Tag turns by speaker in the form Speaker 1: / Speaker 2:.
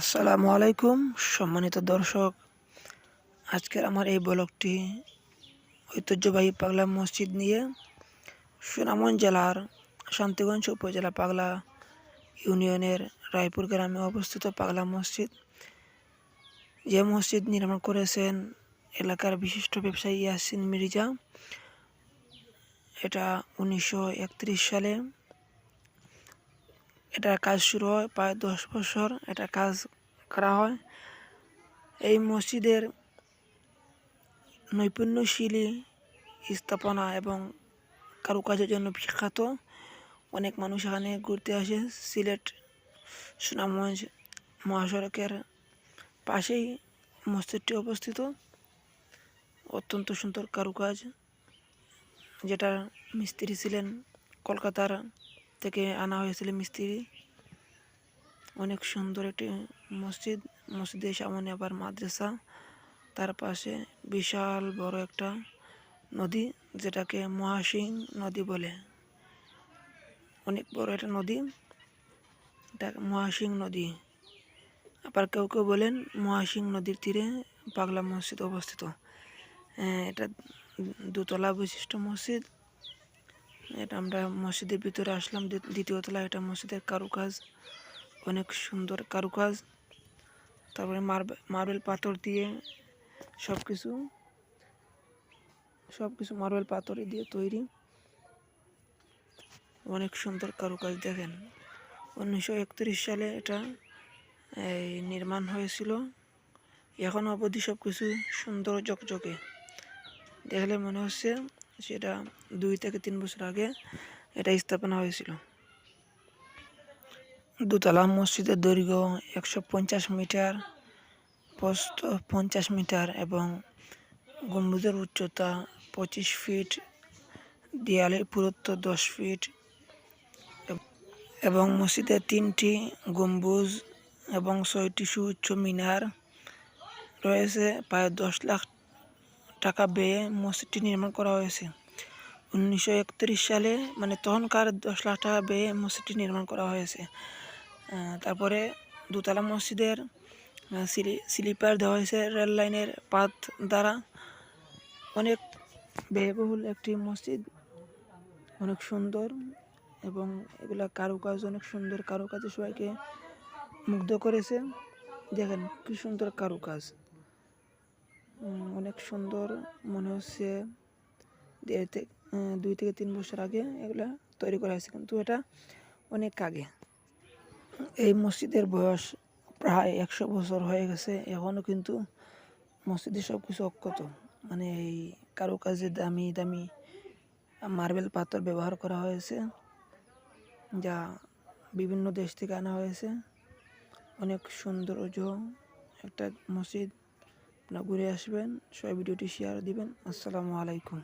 Speaker 1: আসসালামু আলাইকুম, সম্মানিত দর্শক। আজকের আমার এই ব্লগটি ঐতিহ্যবাহী পাগলা মসজিদ নিয়ে সুনামগঞ্জ জেলার শান্তিগঞ্জ উপজেলা পাগলা ইউনিয়নের রায়পুর গ্রামে অবস্থিত পাগলা মসজিদ। যে মসজিদ নির্মাণ করেছেন এলাকার বিশিষ্ট ব্যবসায়ী ইয়াসিন মির্জা, এটা উনিশশো একত্রিশ সালে এটার কাজ শুরু হয় প্রায় দশ বছর এটা কাজ করা হয়। এই মসজিদের নৈপুণ্যশীলী স্থাপনা এবং কারুকাজের জন্য বিখ্যাত। অনেক মানুষ এখানে ঘুরতে আসে। সিলেট সুনামগঞ্জ মহাসড়কের পাশেই মসজিদটি অবস্থিত। অত্যন্ত সুন্দর কারুকাজ। যেটা মিস্ত্রি ছিলেন কলকাতার থেকে আনা হয়েছিল মিস্ত্রি। অনেক সুন্দর একটি মসজিদ। মসজিদের সামনে আবার মাদ্রাসা। তার পাশে বিশাল বড় একটা নদী, যেটাকে মহাসিং নদী বলে। অনেক বড় একটা নদী। এটা মহাসিং নদী। আবার কেউ কেউ বলেন মহাসিং নদীর তীরে পাগলা মসজিদ অবস্থিত। এটা দুতলা বিশিষ্ট মসজিদ। এটা আমরা মসজিদের ভিতরে আসলাম। দ্বিতীয় তলা এটা মসজিদের কারুকাজ। অনেক সুন্দর কারুকাজ। তারপরে মার্বেল পাথর দিয়ে সব কিছু সব কিছু মার্বেল পাথর দিয়ে তৈরি। অনেক সুন্দর কারুকাজ, দেখেন। উনিশশো একত্রিশ সালে এটা, এই, নির্মাণ হয়েছিল। এখন অবধি সব কিছু সুন্দর চকচকে দেখলে মনে হচ্ছে সেটা দুই থেকে তিন বছর আগে এটা স্থাপনা হয়েছিল। দুতলা মসজিদের দৈর্ঘ্য একশো পঞ্চাশ মিটার প্রস্থ পঞ্চাশ মিটার এবং গম্বুজের উচ্চতা পঁচিশ ফিট, দেয়ালের পুরুত্ব দশ ফিট এবং মসজিদের তিনটি গম্বুজ এবং ছয়টি সুউচ্চ মিনার রয়েছে প্রায় দশ লাখ টাকা ব্যয়ে মসজিদটি নির্মাণ করা হয়েছে। উনিশশো একত্রিশ সালে মানে তখনকার দশ লাখ টাকা ব্যয়ে মসজিদটি নির্মাণ করা হয়েছে। তারপরে দোতলা মসজিদের স্লিপার দেওয়া হয়েছে রেল লাইনের পাত দ্বারা। অনেক ব্যয়বহুল একটি মসজিদ। অনেক সুন্দর এবং এগুলা কারুকাজ অনেক সুন্দর কারুকাজে সবাইকে মুগ্ধ করেছে। দেখেন কি সুন্দর কারুকাজ অনেক সুন্দর মনে হচ্ছে দুই থেকে তিন বছর আগে এগুলা তৈরি করা হয়েছে। কিন্তু এটা অনেক আগে। এই মসজিদের বয়স প্রায় একশো বছর হয়ে গেছে। এখনও কিন্তু মসজিদের সব কিছু অক্ষত। মানে এই কারুকাজে দামি দামি মার্বেল পাথর ব্যবহার করা হয়েছে, যা বিভিন্ন দেশ থেকে আনা হয়েছে। অনেক সৌন্দর্য, একটা মসজিদ আপনারা ঘুরে আসবেন সবাই ভিডিওটি শেয়ার দিবেন। আসসালামু আলাইকুম।